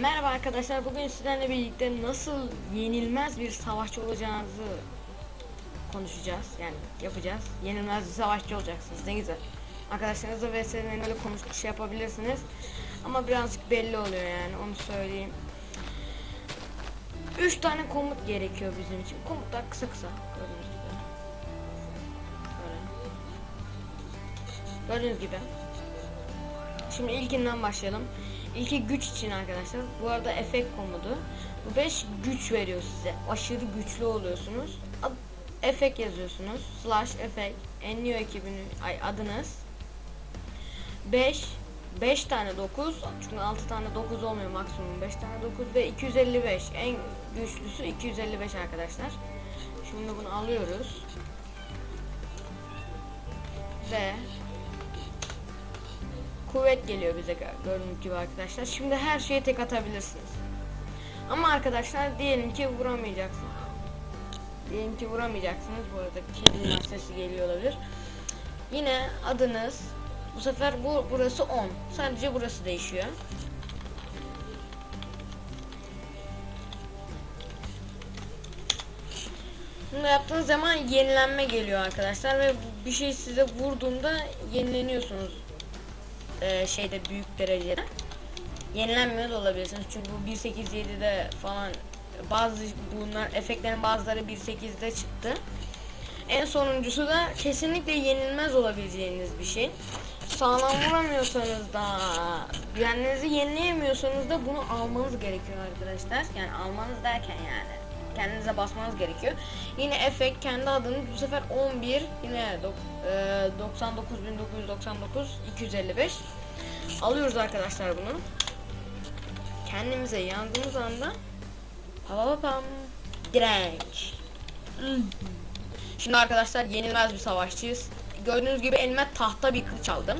Merhaba arkadaşlar. Bugün sizlerle birlikte nasıl yenilmez bir savaşçı olacağınızı konuşacağız. Yani yapacağız. Yenilmez bir savaşçı olacaksınız. Ne güzel. Arkadaşlarınızla vs'lerini öyle konuş şey yapabilirsiniz. Ama birazcık belli oluyor yani onu söyleyeyim. 3 tane komut gerekiyor bizim için. Komutlar kısa kısa. Gördüğünüz Gördüğünüz gibi. Şimdi ilkinden başlayalım. İlki güç için arkadaşlar. Bu arada efekt komodu. Bu 5 güç veriyor size. Aşırı güçlü oluyorsunuz. Ad, efekt yazıyorsunuz. Slash efekt. Enlio ekibinin ay adınız. 5 5 tane 9 çünkü 6 tane 9 olmuyor maksimum 5 tane 9 ve 255 en güçlüsü 255 arkadaşlar. Şimdi bunu alıyoruz. Ve kuvvet geliyor bize gö- gördüğünüz gibi arkadaşlar. Şimdi her şeyi tek atabilirsiniz. Ama arkadaşlar diyelim ki vuramayacaksınız. Diyelim ki vuramayacaksınız. Bu arada kedinin sesi geliyor olabilir. Yine adınız bu sefer bu burası 10. Sadece burası değişiyor. Bunu yaptığınız zaman yenilenme geliyor arkadaşlar ve bir şey size vurduğunda yenileniyorsunuz e, şeyde büyük derecede. Yenilenmiyor da olabilirsiniz çünkü bu 1.8.7'de falan bazı bunlar efektlerin bazıları 1.8'de çıktı. En sonuncusu da kesinlikle yenilmez olabileceğiniz bir şey. Sağlam vuramıyorsanız da kendinizi yenileyemiyorsanız da bunu almanız gerekiyor arkadaşlar. Yani almanız derken yani kendinize basmanız gerekiyor. Yine efekt kendi adını bu sefer 11 yine e, 99.999 255 alıyoruz arkadaşlar bunu. Kendimize yandığımız anda pam direnç. Şimdi arkadaşlar yenilmez bir savaşçıyız. Gördüğünüz gibi elime tahta bir kılıç aldım.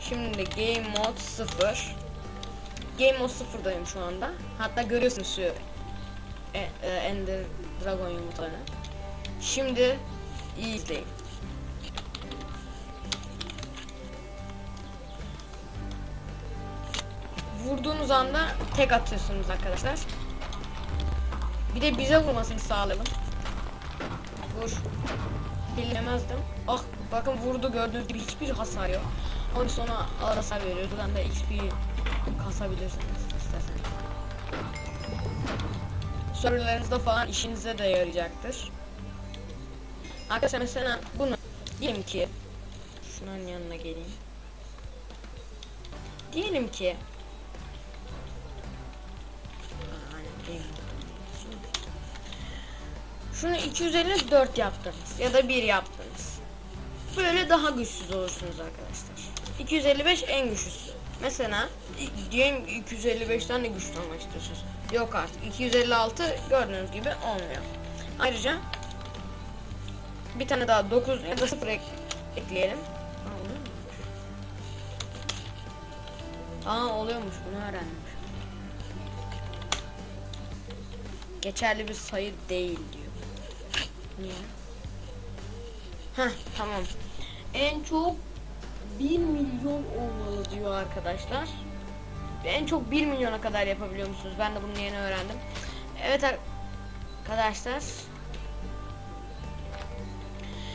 Şimdi game mode 0. Game mode 0'dayım şu anda. Hatta görüyorsunuz şu e, e, Ender Dragon yumurtalarını. Şimdi iyi izleyin. Vurduğunuz anda tek atıyorsunuz arkadaşlar. Bir de bize vurmasını sağlayalım. Vur. Bilemezdim. Ah bakın vurdu gördüğünüz gibi hiçbir hasar yok. Onun sonra ağır hasar veriyor. Buradan da XP kasabilirsiniz Sorularınızda falan işinize de yarayacaktır. Arkadaşlar mesela bunu diyelim ki şunun yanına geleyim. Diyelim ki. Şunu 254 yaptınız ya da 1 yaptınız. Böyle daha güçsüz olursunuz arkadaşlar. 255 en güçlüsü. Mesela diyelim 255'ten de güçlü olmak istiyorsunuz. Yok artık 256 gördüğünüz gibi olmuyor. Ayrıca bir tane daha 9 ya da 0 ek- ekleyelim. Aa, oluyor mu? Aa oluyormuş bunu öğrendim. Geçerli bir sayı değil diyor. Niye? Heh tamam. En çok 1 milyon olmalı diyor arkadaşlar. En çok 1 milyona kadar yapabiliyor musunuz? Ben de bunu yeni öğrendim. Evet ar- arkadaşlar.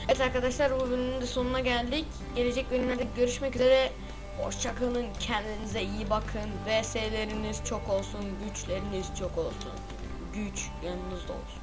Evet arkadaşlar bu bölümün de sonuna geldik. Gelecek bölümlerde görüşmek üzere. Hoşçakalın. Kendinize iyi bakın. VS'leriniz çok olsun. Güçleriniz çok olsun. Güç yanınızda olsun.